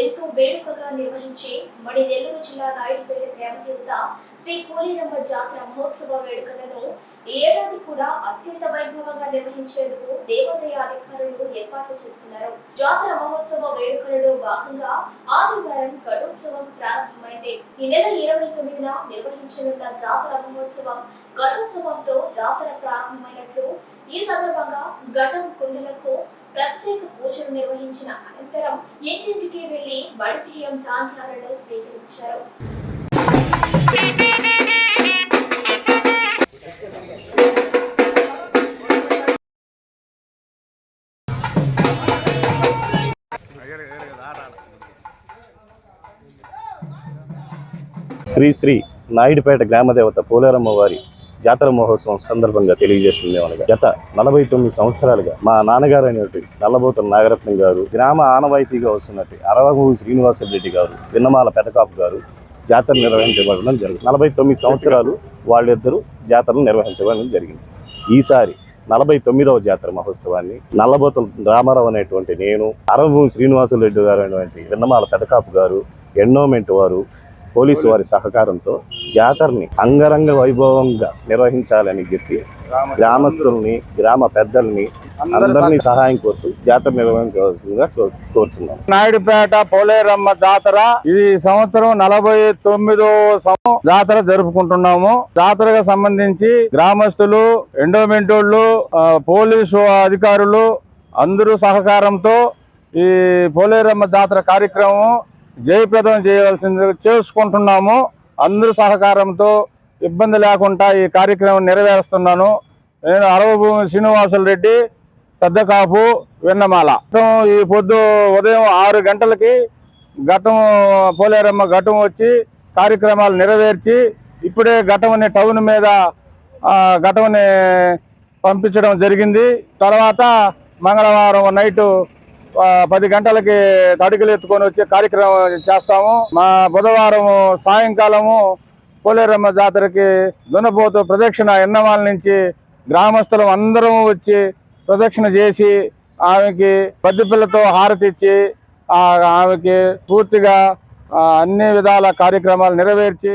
ఎంతో వేడుకగా నిర్వహించి మడి నెల్లూరు జిల్లా నాయుడుపేట గ్రామ దేవత శ్రీ పోలేరమ్మ జాతర మహోత్సవ వేడుకలను ఏడాది కూడా అత్యంత వైభవంగా నిర్వహించేందుకు దేవాదాయ అధికారులు ఏర్పాట్లు చేస్తున్నారు. జాతర మహోత్సవ వేడుకలలో భాగంగా ఆదివారం ఘటోత్సవం ప్రారంభమైంది. ఈ నెల ఇరవై తొమ్మిదిన నిర్వహించనున్న జాతర మహోత్సవం ఘటోత్సవంతో జాతర ప్రారంభమైనట్లు ఈ సందర్భంగా ఘటం కుండలకు ప్రత్యేక పూజలు నిర్వహించిన అనంతరం ఇంటింటికి వెళ్ళి బడిబియ్యం ధాన్యాలను స్వీకరించారు. శ్రీ శ్రీ నాయుడుపేట గ్రామదేవత పోలేరమ్మ వారి జాతర మహోత్సవం సందర్భంగా తెలియజేస్తుంది అనగా గత నలభై తొమ్మిది సంవత్సరాలుగా మా నాన్నగారు అనేటువంటి నల్లబోతుల నాగరత్నం గారు గ్రామ ఆనవాయితీగా వస్తున్నట్టు అరవగూరు శ్రీనివాసరెడ్డి గారు విన్నమాల పెదకాపు గారు జాతర నిర్వహించబడడం జరిగింది. నలభై తొమ్మిది సంవత్సరాలు వాళ్ళిద్దరూ జాతరను నిర్వహించబడడం జరిగింది. ఈసారి నలభై తొమ్మిదవ జాతర మహోత్సవాన్ని నల్లబోతుల రామారావు అనేటువంటి నేను అరవమూవి శ్రీనివాసరెడ్డి గారు అనేటువంటి విన్నమాల పెదకాపు గారు ఎండోమెంట్ వారు పోలీసు వారి సహకారంతో జాతరని అంగరంగ వైభవంగా నిర్వహించాలని చెప్పి గ్రామస్తుల్ని గ్రామ పెద్దల్ని అందరినీ సహాయం కోరుతూ జాతర నిర్వహించవలసిందిగా కోరుచున్నాం. నాయుడుపేట పోలేరమ్మ జాతర. ఇది సంవత్సరం నలభై తొమ్మిదో జాతర జరుపుకుంటున్నాము. జాతరకు సంబంధించి గ్రామస్తులు ఎండోమెంటోళ్ళు పోలీసు అధికారులు అందరూ సహకారంతో ఈ పోలేరమ్మ జాతర కార్యక్రమం జయప్రదం చేయవలసింది చేసుకుంటున్నాము. అందరూ సహకారంతో ఇబ్బంది లేకుండా ఈ కార్యక్రమం నెరవేరుస్తున్నాను. నేను అరవభూమి శ్రీనివాసులు రెడ్డి పెద్ద కాపు విన్నమాల. ఈ పొద్దు ఉదయం ఆరు గంటలకి ఘటం పోలేరమ్మ ఘటం వచ్చి కార్యక్రమాలు నెరవేర్చి ఇప్పుడే ఘటంని టౌన్ మీద ఘటంని పంపించడం జరిగింది. తర్వాత మంగళవారం నైటు పది గంటలకి తడికలు ఎత్తుకొని వచ్చే కార్యక్రమం చేస్తాము. మా బుధవారం సాయంకాలము పోలేరమ్మ జాతరకి దున్నపోతు ప్రదక్షిణ ఎన్నమాల నుంచి గ్రామస్తులం అందరం వచ్చి ప్రదక్షిణ చేసి ఆమెకి పద్దిపిల్లతో హారతి ఇచ్చి ఆమెకి పూర్తిగా అన్ని విధాల కార్యక్రమాలు నెరవేర్చి